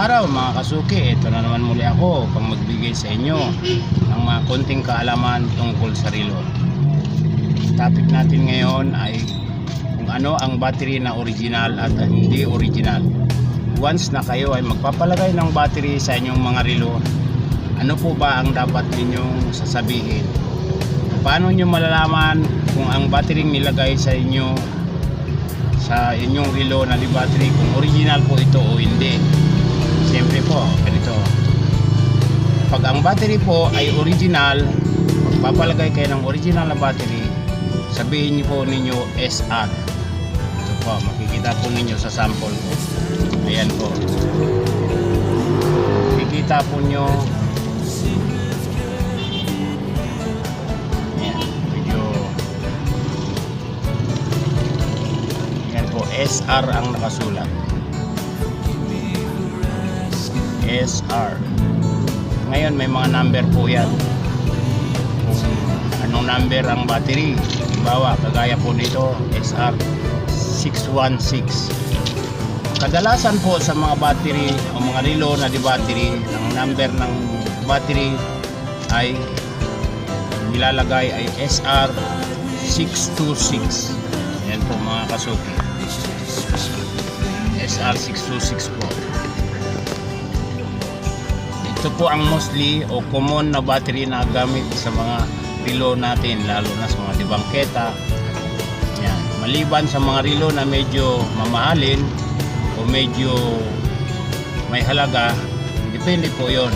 araw mga kasuki, ito na naman muli ako pang magbigay sa inyo ng mga konting kaalaman tungkol sa relo. Topic natin ngayon ay kung ano ang battery na original at hindi original. Once na kayo ay magpapalagay ng battery sa inyong mga relo, ano po ba ang dapat ninyong sasabihin? Paano nyo malalaman kung ang battery nilagay sa inyo sa inyong relo na di battery kung original po ito o hindi. Siyempre po, ganito. Pag ang battery po ay original, magpapalagay kayo ng original na battery, sabihin niyo po ninyo SR. Ito po, makikita po ninyo sa sample ko. Ayan po. Makikita po nyo po, SR ang nakasulat. SR. Ngayon may mga number po yan. Kung anong number ang battery. Halimbawa, kagaya po nito, SR 616. Kadalasan po sa mga battery o mga relo na di battery, ang number ng battery ay nilalagay ay SR 626. Yan po mga kasuki. SR626 po. Ito po ang mostly o common na battery na gamit sa mga relo natin lalo na sa mga dibangketa. Yan. Maliban sa mga relo na medyo mamahalin o medyo may halaga, depende po yon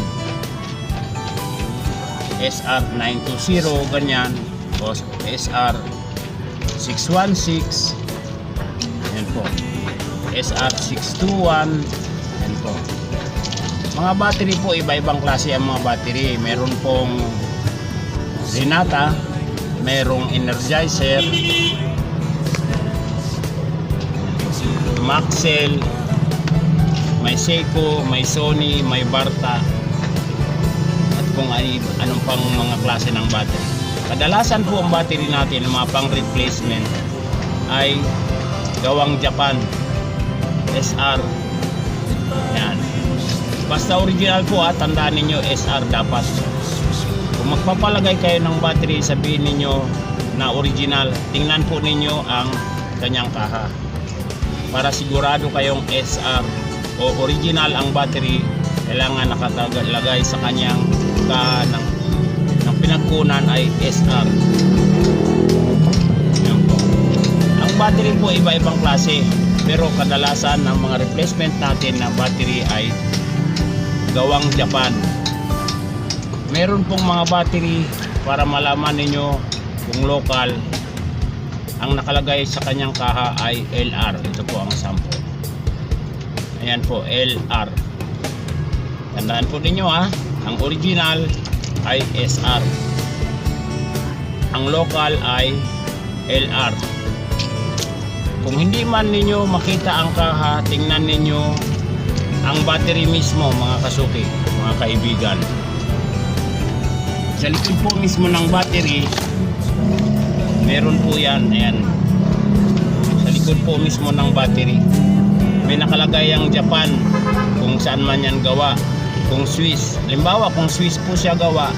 SR920 ganyan. O SR616 yan po. SR621 yan po mga battery po iba-ibang klase ang mga battery. Meron pong Renata merong Energizer Maxell may Seiko, may Sony, may Barta. At kung ay anong pang mga klase ng battery. Kadalasan po ang battery natin, mga pang replacement ay gawang Japan SR yan basta original po ha tandaan ninyo SR dapat. Kung magpapalagay kayo ng battery sabihin ninyo na original. Tingnan po ninyo ang kanyang kaha. Para sigurado kayong SR o original ang battery kailangan nakatalagay sa kanyang kaha ng, ng pinagkunan ay SR ang battery po iba-ibang klase. Pero kadalasan ng mga replacement natin na battery ay gawang Japan. Meron pong mga battery para malaman ninyo kung local. Ang nakalagay sa kanyang kaha ay LR ito po ang sample. Ayan po LR tandaan po ninyo ha? Ang original ay SR ang local ay LR kung hindi man ninyo makita ang kaha tingnan ninyo ang battery mismo mga kasuki mga kaibigan. Sa likod po mismo ng battery meron po yan ayan. Sa likod po mismo ng battery may nakalagay ang Japan kung saan man yan gawa. Kung Swiss limbawa kung Swiss po siya gawa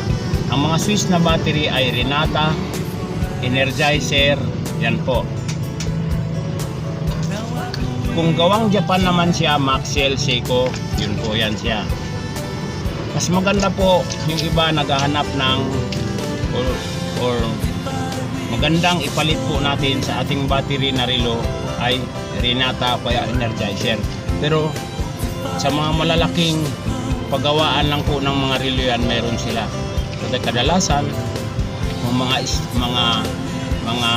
ang mga Swiss na battery ay Renata Energizer yan po kung gawang Japan naman siya Maxell, Seiko yun po yan siya. Mas maganda po yung iba naghahanap ng or, or magandang ipalit po natin sa ating battery na relo ay Renata kaya Energizer. Pero sa mga malalaking paggawaan lang po ng mga relo yan meron sila. So kadalasan mga mga mga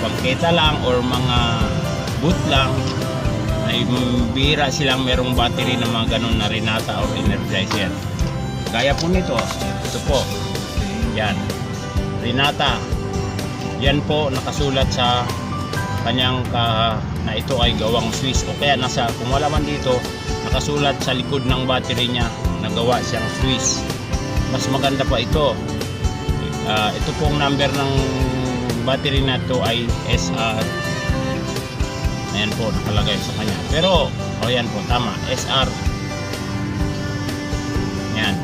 bangketa lang or mga boot lang ay bihira silang merong battery na mga ganun na Renata or Energizer. Gaya po nito ito po. Yan. Renata. Yan po nakasulat sa kanyang ka, na ito ay gawang Swiss. O kaya nasa kung wala man dito nakasulat sa likod ng battery niya na gawa siyang Swiss. Mas maganda pa ito. Ah, ito pong number ng battery na to ay SR ayan po nakalagay sa kanya. Pero o oh, yan po tama SR yan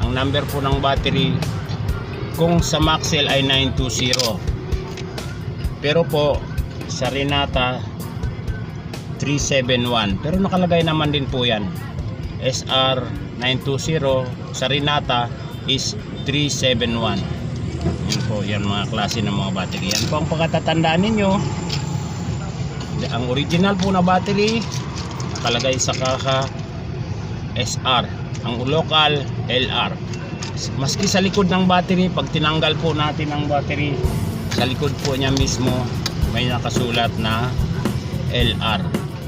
ang number po ng battery kung sa Maxell ay 920 pero po sa Renata 371 pero nakalagay naman din po yan. SR 920 sa Renata is 371 yan po, yan mga klase ng mga battery. Yan po ang pagkatatandaan ninyo. Ang original po na battery nakalagay sa kaka SR. Ang local LR. Maski sa likod ng battery, pag tinanggal po natin ang battery, sa likod po niya mismo may nakasulat na LR.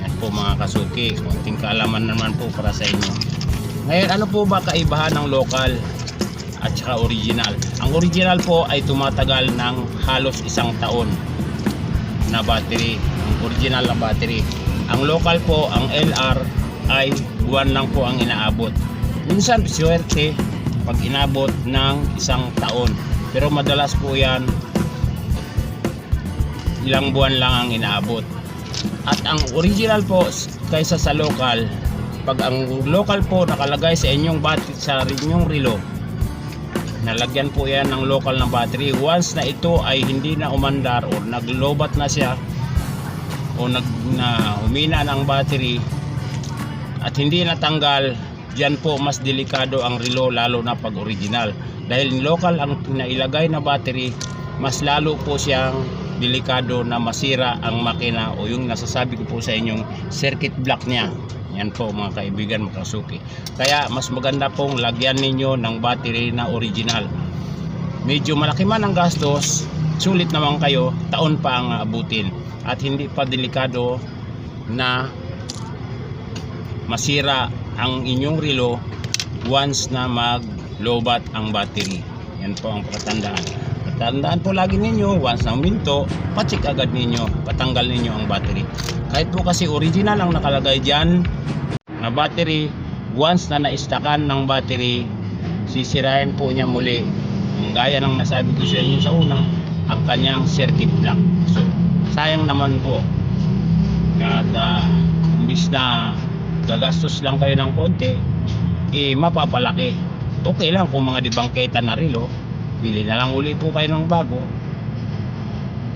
Yan po mga kasuki. Konting kaalaman naman po para sa inyo. Ngayon, ano po ba kaibahan ng local at saka original? Ang original po ay tumatagal ng halos isang taon na battery. Ang original na battery. Ang local po, ang LR ay buwan lang po ang inaabot. Minsan, swerte pag inabot ng isang taon. Pero madalas po yan ilang buwan lang ang inaabot. At ang original po kaysa sa local, pag ang local po nakalagay sa inyong battery sa inyong relo, nalagyan po yan ng local na battery. Once na ito ay hindi na umandar o naglobat na siya o nag na humina ng battery at hindi natanggal, diyan po mas delikado ang relo lalo na pag original. Dahil local ang nailagay na battery, mas lalo po siyang delikado na masira ang makina o yung nasasabi ko po sa inyong circuit block niya. Yan po mga kaibigan mga kasuki. Kaya mas maganda pong lagyan ninyo ng battery na original. Medyo malaki man ang gastos, sulit naman kayo, taon pa ang abutin. At hindi pa delikado na masira ang inyong relo once na maglobat ang battery. Yan po ang patandaan. Tandaan po lagi ninyo, once na uminto, pacheck agad ninyo, patanggal ninyo ang battery. Kahit po kasi original ang nakalagay dyan na battery, once na naistakan ng battery, sisirain po niya muli. Gaya ng nasabi ko sa inyo sa una, ang kanyang circuit block. So, sayang naman po. At uh, imbis na gagastos lang kayo ng konti, eh mapapalaki. Okay lang kung mga dibangketa na relo, bili na lang uli po kayo ng bago.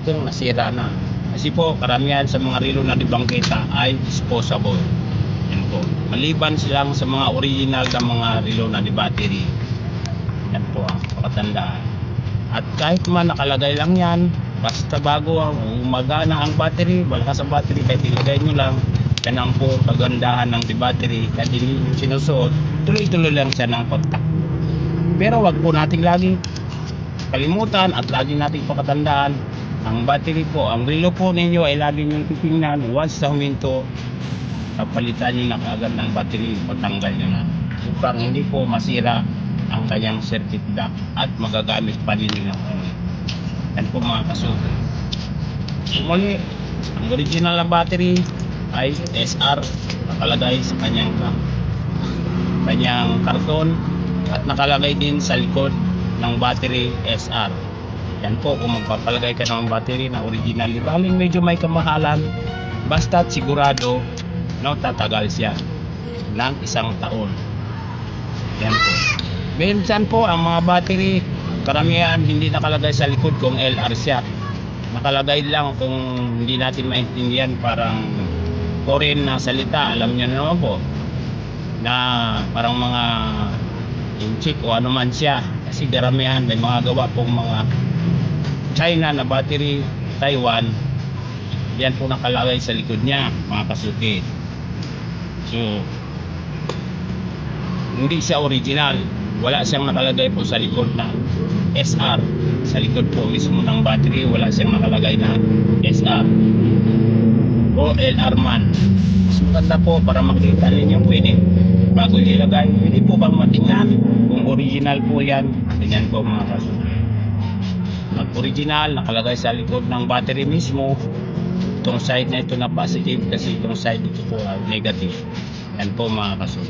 Ito nasira na. Kasi po, karamihan sa mga relo na dibangketa ay disposable. Yan po. Maliban silang sa mga original na mga relo na di battery. Yan po ang pakatandaan. At kahit man nakalagay lang yan, basta bago ang umagana ang battery, malakas ang battery, kahit ilagay nyo lang, yan ang po kagandahan ng di battery. Kahit hindi sinusuot, tuloy-tuloy lang siya ng pagtakbo. Pero wag po nating lagi kalimutan at lagi nating pakatandaan ang battery po, ang relo po ninyo ay lagi nyo titingnan once sa huminto kapalitan nyo na kaagad ng battery patanggal nyo na upang hindi po masira ang kanyang circuit block at magagamit pa ninyo ng ano. Yan po mga kasuko. Muli, ang original na battery ay SR nakalagay sa kanyang kanyang karton at nakalagay din sa likod ng battery SR. Yan po, kung magpapalagay ka ng battery na original, baling medyo may kamahalan, basta't sigurado, no, tatagal siya ng isang taon. Yan po. Minsan po, ang mga battery, karamihan hindi nakalagay sa likod kung LR siya. Nakalagay lang kung hindi natin maintindihan parang foreign na salita, alam niyo naman po, na parang mga inchik o ano man siya kasi karamihan may mga gawa pong mga China na battery Taiwan. Yan po nakalagay sa likod niya mga kasuki so hindi siya original. Wala siyang nakalagay po sa likod na SR sa likod po mismo ng battery wala siyang nakalagay na SR o LR man mas po para makita ninyo pwede bago ilagay hindi po bang matingnan kung original po yan ganyan po mga kaso. Pag original nakalagay sa likod ng battery mismo itong side na ito na positive kasi itong side ito po ay negative. Yan po mga kaso